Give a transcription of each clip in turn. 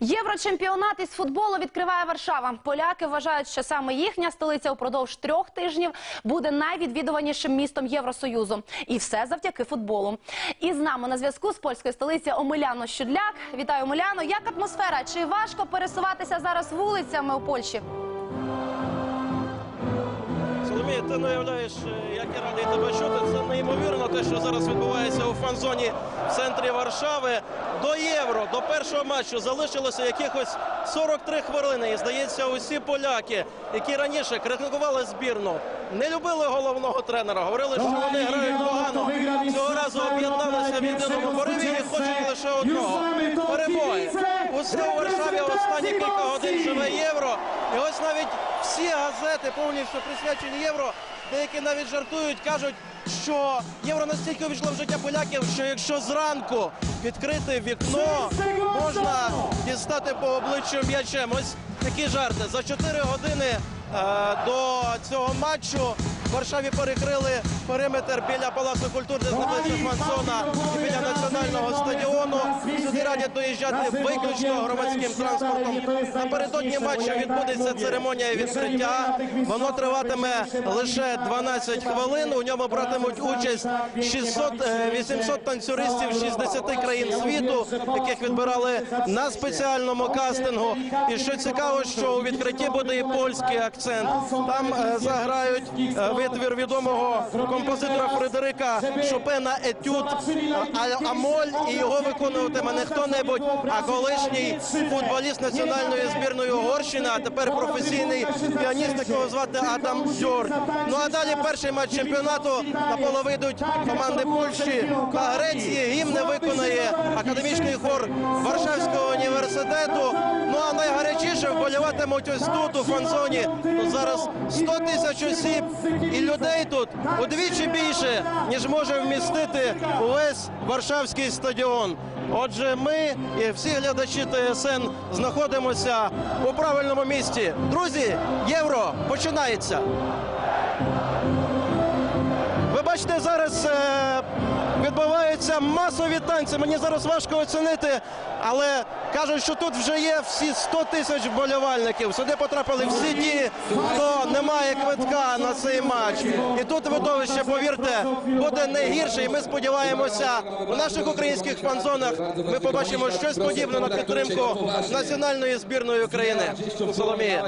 Єврочемпіонат із футболу відкриває Варшава. Поляки вважають, що саме їхня столиця упродовж трьох тижнів буде найвідвідуванішим містом Євросоюзу. І все завдяки футболу. І з нами на зв'язку з польської столиці Омеляно Щудляк. Вітаю, Омеляно. Як атмосфера? Чи важко пересуватися зараз вулицями у Польщі? Соломія, ти не уявляєш, е, як я радий тебе чути. Це неймовірно те, що зараз відбувається у фан-зоні в центрі Варшави. До євро, до першого матчу залишилося якихось 43 хвилини. І здається, усі поляки, які раніше критикували збірну, не любили головного тренера, говорили, що вони грають погано. Цього разу об'єдналися в єдиному пориві і хочуть лише одного. Усе у Варшаві останні кілька годин живе євро. І ось навіть всі газети повністю присвячені євро. Деякі навіть жартують, кажуть, що євро настільки увійшло в життя поляків, що якщо зранку відкрити вікно, можна дістати по обличчю м'ячем. Ось такі жарти. За 4 години е, до цього матчу в Варшаві перекрили периметр біля Палацу культури, де знаходиться фан-зона і біля національного стадіону. Сюди радять доїжджати виключно громадським транспортом. Напередодні матчу відбудеться церемонія відкриття. Воно триватиме лише 12 хвилин. У ньому братимуть участь 600, е, 800 танцюристів з 60 країн світу, яких відбирали на спеціальному кастингу. І що цікаво, що у відкритті буде і польський акцент. Там е, заграють е, витвір відомого композитора Фредерика Шопена Етюд А- Амоль, і його виконуватиме не хто-небудь, а колишній футболіст національної збірної Угорщини, а тепер професійний піаніст, якого звати Адам Дьор. Ну а далі перший матч чемпіонату на поле вийдуть команди Польщі та Греції. Гімни виконає академічний хор Варшавського університету. Ну а найгарячіше вболіватимуть ось тут, у фан-зоні. Ну, зараз 100 тисяч осіб і людей тут удвічі більше, ніж може вмістити увесь Варшавський стадіон. Отже, ми і всі глядачі ТСН знаходимося у правильному місці. Друзі, євро починається. Ви бачите, зараз е, відбуваються масові танці. Мені зараз важко оцінити, але кажуть, що тут вже є всі 100 тисяч вболівальників. Сюди потрапили всі ті, хто не має квитка на цей матч. І тут видовище, повірте, буде не гірше. І ми сподіваємося, у наших українських фан-зонах ми побачимо щось подібне на підтримку національної збірної України. Соломія.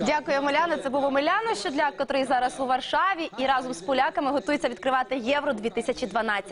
Дякую, Омеляно. Це був Омеляно Щудляк, котрий зараз у Варшаві і разом з поляками готується відкривати Євро 2012.